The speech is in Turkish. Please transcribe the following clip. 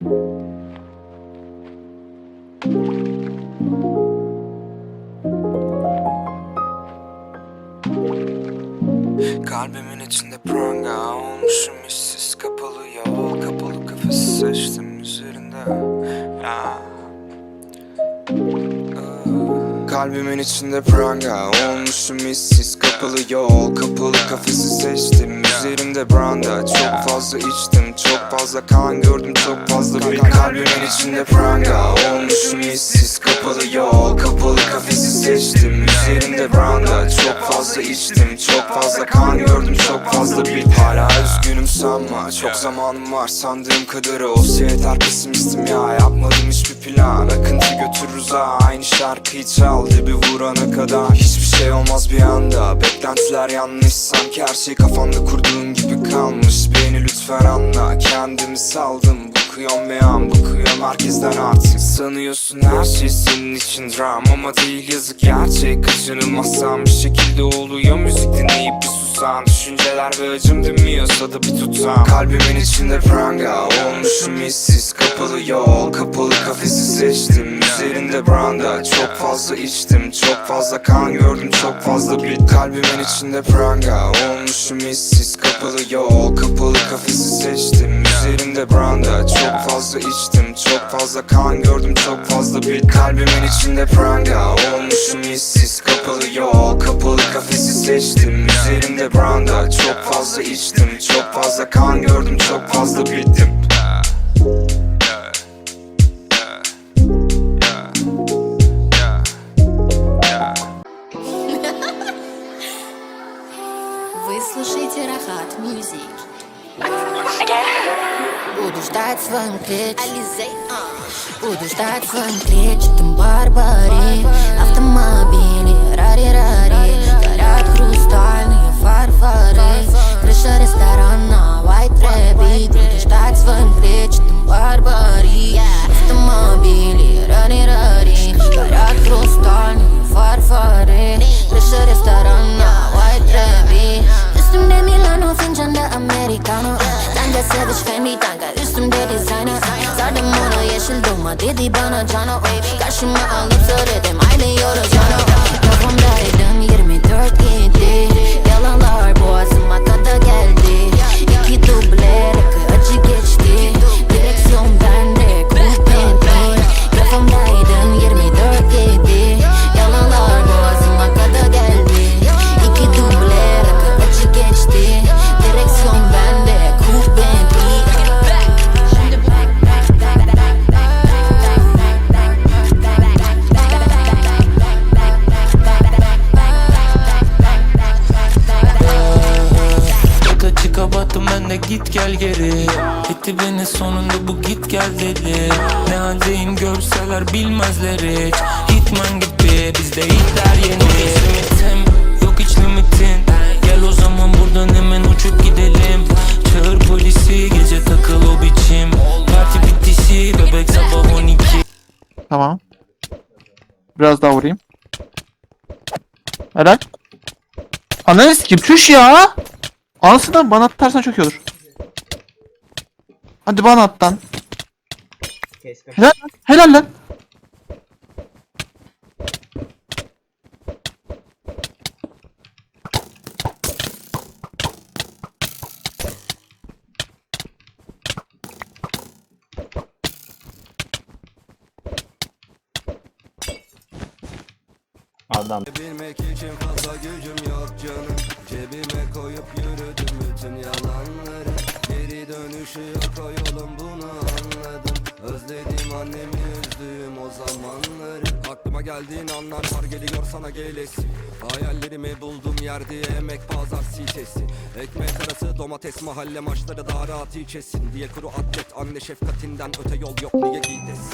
Kalbimin içinde pranga olmuşum işsiz kapalı yol Kapalı kafesi seçtim üzerinde. Kalbimin içinde pranga olmuşum işsiz kapalı yol Kapalı kafesi seçtim. Üzerinde branda Çok fazla içtim fazla kan gördüm çok fazla bir Kalbimin içinde pranga olmuşum işsiz kapalı yol Kapalı kafesi seçtim. Üzerinde branda Çok fazla içtim çok fazla kan gördüm çok fazla bir Hala üzgünüm sanma çok zamanım var sandığım kadarı Olsa yeter pesimistim ya yapmadım hiçbir plan. Akıntı götürürüz ha aynı şarkıyı çal Dibi vurana kadar şey olmaz bir anda. Beklentiler yanlış sanki her şey kafanda kurduğun gibi kalmış. Beni lütfen anla kendimi saldım. Bıkıyorum bir an bıkıyorum herkesten artık. Sanıyorsun her şey senin için dram ama değil yazık. Gerçek Kaçınılmazsan bir şekilde müzik susan Düşünceler ve acım dinmiyorsa da bir tutam Kalbimin içinde pranga olmuşum işsiz kapalı yol Kapalı kafesi seçtim. Üzerinde branda Çok fazla içtim. Çok fazla kan gördüm çok fazla bir Kalbimin içinde pranga olmuşum işsiz kapalı yol Kapalı kafesi seçtim. Üzerinde branda Çok fazla içtim fazla kan gördüm çok fazla bir Kalbimin içinde pranga olmuşum işsiz kapalı yol Kapalı kafesi seçtim üzerinde branda Çok fazla içtim çok fazla kan gördüm çok fazla bittim Вы слушаете Рахат Мьюзик. Буду ждать своим клетчатым Буду а. ждать своим там Барбари. Автомобили, рари-рари. Dedi bana cano Karşıma alıp söyledim. Aylıyoruz cano Kafamdaydın battım ben de git gel geri Etti beni sonunda bu git gel dedi Ne haldeyim görseler bilmezler hiç Gitmen git be bizde hitler yeni Yok hiç limitim yok hiç limitin Gel o zaman buradan hemen uçup gidelim Çağır polisi gece takıl o biçim Parti bittisi bebek sabah 12 Tamam. Biraz daha vurayım. Helal. Ananı sikeyim çüş ya. Anasını bana atarsan çok iyi olur. Hadi bana at lan. Helal lan. Helal lan. Bilmek için fazla gücüm yok canım. Cebime koyup yürüdüm bütün yalanları. Geri dönüşü yok o yolun bunu anladım. Özledim annemi üzdüğüm o zamanları. Aklıma geldiğin anlar var geliyor sana gelesi. Hayallerimi buldum yerde emek pazar sitesi. Ekmek arası domates mahalle maçları daha rahat içesin. Diye kuru atlet anne şefkatinden öte yol yok niye gidesin